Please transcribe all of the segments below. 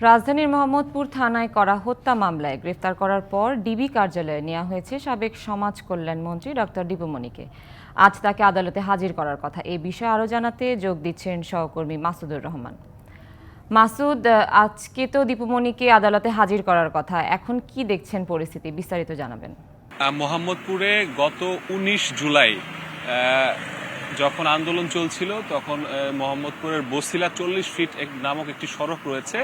রাজধানীর মোহাম্মদপুর থানায় করা হত্যা মামলায় গ্রেফতার করার পর ডিবি কার্যালয়ে নেওয়া হয়েছে সাবেক সমাজ কল্যাণ মন্ত্রী ডক্টর দীপুমণিকে আজ তাকে আদালতে হাজির করার কথা। এই বিষয়ে আরও জানাতে যোগ দিচ্ছেন সহকর্মী মাসুদুর রহমান। মাসুদ আজকে তো দীপুমণিকে আদালতে হাজির করার কথা। এখন কি দেখছেন পরিস্থিতি? বিস্তারিত জানাবেন। মোহাম্মদপুরে গত উনিশ জুলাই আহ, যখন আন্দোলন চলছিল, তখন মোহাম্মদপুরের বসিলা চল্লিশ ফিট নামক একটি সড়ক রয়েছে।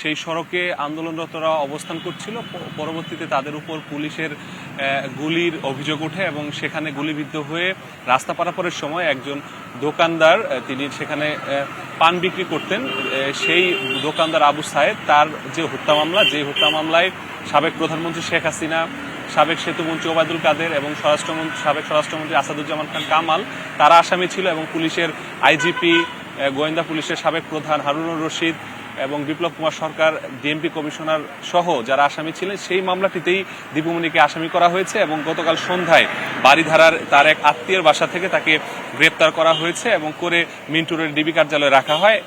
সেই সড়কে আন্দোলনরতরা অবস্থান করছিল। পরবর্তীতে তাদের উপর পুলিশের গুলির অভিযোগ ওঠে এবং সেখানে গুলিবিদ্ধ হয়ে রাস্তা পারাপারের সময় একজন দোকানদার তিনি সেখানে পান বিক্রি করতেন। সেই দোকানদার আবু সাহেব তার যে হত্যা মামলা, যে হত্যা মামলায় সাবেক প্রধানমন্ত্রী শেখ হাসিনা সাবেক সেতুমন্ত্রী ওবায়দুল কাদের এবং স্বরাষ্ট্রমন্ত্রী সাবেক স্বরাষ্ট্রমন্ত্রী আসাদুজ্জামান খান কামাল। তারা আসামি ছিল এবং পুলিশের আইজিপি গোয়েন্দা পুলিশের সাবেক প্রধান হারুনুর রশিদ এবং বিপ্লব কুমার সরকার, ডিএমপি কমিশনার সহ যারা আসামি ছিলেন, সেই মামলাটিতেই দীপুমণিকে আসামি করা হয়েছে এবং গতকাল সন্ধ্যায় বাড়িধারার তার এক আত্মীয়ের বাসা থেকে তাকে গ্রেপ্তার করা হয়েছে এবং করে মিন্টুরের ডিবি কার্যালয়ে রাখা হয়।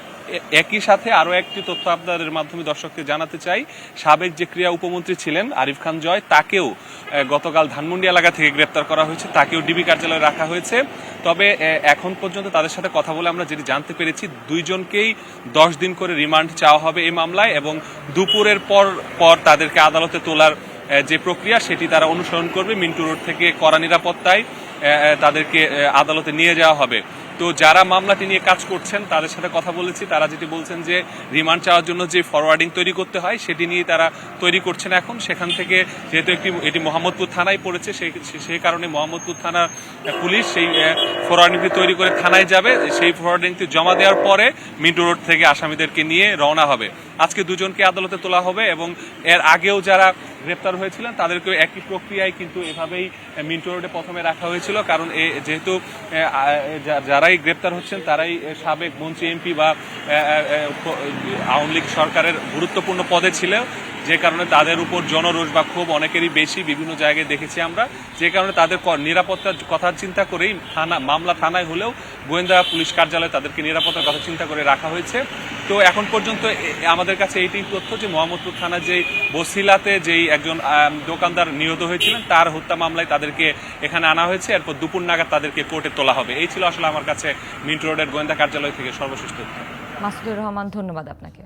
একই সাথে আরও একটি তথ্য আপনাদের মাধ্যমে দর্শককে জানাতে চাই। সাবেক যে ক্রীড়া উপমন্ত্রী ছিলেন আরিফ খান জয়, তাকেও গতকাল ধানমন্ডি এলাকা থেকে গ্রেপ্তার করা হয়েছে। তাকেও ডিবি কার্যালয়ে রাখা হয়েছে। তবে এখন পর্যন্ত তাদের সাথে কথা বলে আমরা যেটি জানতে পেরেছি, দুইজনকেই দশ দিন করে রিমান্ড চাওয়া হবে এই মামলায় এবং দুপুরের পর পর তাদেরকে আদালতে তোলার যে প্রক্রিয়া, সেটি তারা অনুসরণ করবে। মিন্টু রোড থেকে কড়া নিরাপত্তায় তাদেরকে আদালতে নিয়ে যাওয়া হবে। তো যারা মামলাটি নিয়ে কাজ করছেন, তাদের সাথে কথা বলেছি। তারা যেটি বলছেন যে, রিমান্ড চাওয়ার জন্য যে ফরওয়ার্ডিং তৈরি করতে হয়, সেটি নিয়ে তারা তৈরি করছেন এখন। সেখান থেকে যেহেতু একটি, এটি মোহাম্মদপুর থানায় পড়েছে, সেই কারণে মোহাম্মদপুর থানা পুলিশ সেই ফরওয়ার্ডিংটি তৈরি করে থানায় যাবে। সেই ফরওয়ার্ডিংটি জমা দেওয়ার পরে মিন্টু রোড থেকে আসামিদেরকে নিয়ে রওনা হবে। আজকে দুজনকে আদালতে তোলা হবে এবং এর আগেও যারা গ্রেপ্তার হয়েছিলেন, তাদেরকেও একই প্রক্রিয়ায় কিন্তু এভাবেই মিন্টু রোডে প্রথমে রাখা হয়েছিল। কারণ এ যেহেতু যারাই গ্রেপ্তার হচ্ছেন, তারাই সাবেক মন্ত্রী, এমপি বা আওয়ামী লীগ সরকারের গুরুত্বপূর্ণ পদে ছিল। যে কারণে তাদের উপর জনরোষ বা ক্ষোভ অনেকেরই বেশি, বিভিন্ন জায়গায় দেখেছি আমরা। যে কারণে তাদের নিরাপত্তার কথা চিন্তা করেই থানা, মামলা থানায় হলেও গোয়েন্দা পুলিশ কার্যালয়ে তাদেরকে নিরাপত্তার কথা চিন্তা করে রাখা হয়েছে। তো এখন পর্যন্ত আমাদের কাছে এইটাই তথ্য যে মোহাম্মদপুর থানার যেই বসিলাতে যেই একজন দোকানদার নিহত হয়েছিলেন, তার হত্যা মামলায় তাদেরকে এখানে আনা হয়েছে। এরপর দুপুর নাগাদ তাদেরকে কোর্টে তোলা হবে। এই ছিল আসলে আমার কাছে মিন্ট রোডের গোয়েন্দা কার্যালয় থেকে সর্বশেষ তথ্য। মাসুদুর রহমান, ধন্যবাদ আপনাকে।